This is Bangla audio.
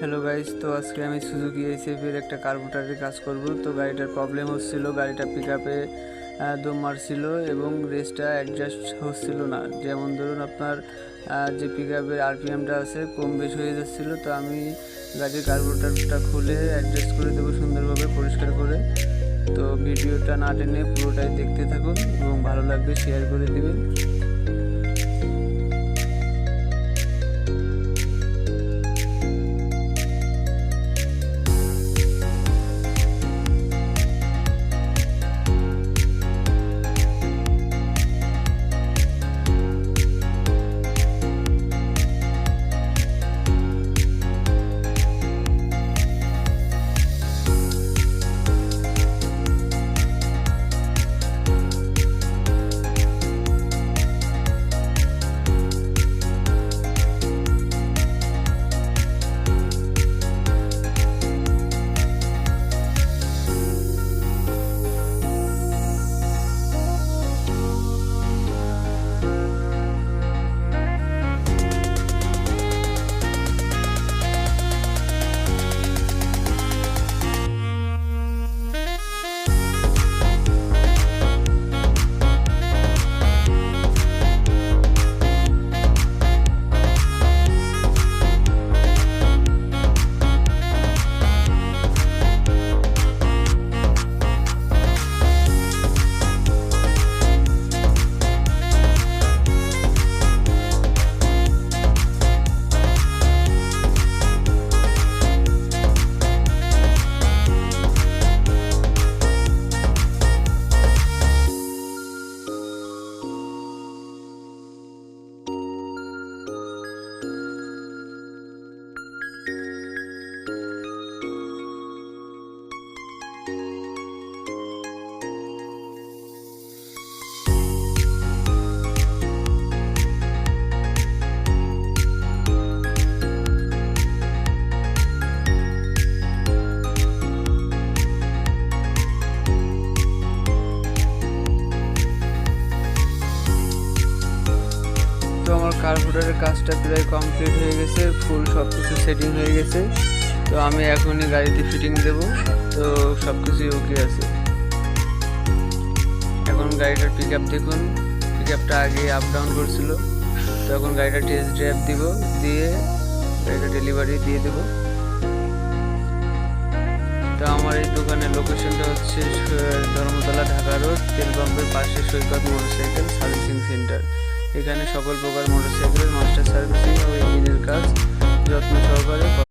হ্যালো গাইস তো আজকে আমি সুজুকি এসএফের একটা কার্বোটারের কাজ করব। তো গাড়িটার প্রবলেম হচ্ছিল, গাড়িটা পিক আপে দম মারছিল এবং রেসটা অ্যাডজাস্ট হচ্ছিল না। যেমন ধরুন আপনার যে পিক আপের আরপিএমটা আছে, কম বেশ হয়ে যাচ্ছিল, তো আমি গাড়ির কার্বোটারটা খুলে অ্যাডজাস্ট করে দেবো সুন্দরভাবে, পরিষ্কার করে। তো ভিডিওটা না টেনে পুরোটাই দেখতে থাকুন এবং ভালো লাগবে শেয়ার করে দিবেন। কার্বোরেটারের কাজটা প্রায় কমপ্লিট হয়ে গেছে ফুল সব কিছু সেটিং হয়ে গেছে। তো আমি এখনই গাড়িতে ফিটিং দেব, তো সব কিছুই ওকে আছে। এখন গাড়িটার পিক আপ দেখুন পিক আপটা আগে আপ ডাউন করছিল। তো এখন গাড়িটা টেস্ট ড্রাইভ দিব, দিয়ে গাড়িটা ডেলিভারি দিয়ে দেবো। তো আমার এই দোকানের লোকেশনটা হচ্ছে ধর্মতলা ঢাকা রোড তেল পাম্পের পাশে সৈকত মোটরসাইকেল সার্ভিসিং সেন্টার এখানে সকল প্রকার মোটরসাইকেলের মাস্টার সার্ভিসিং ও ইঞ্জিনের কাজ যত্ন সহকারে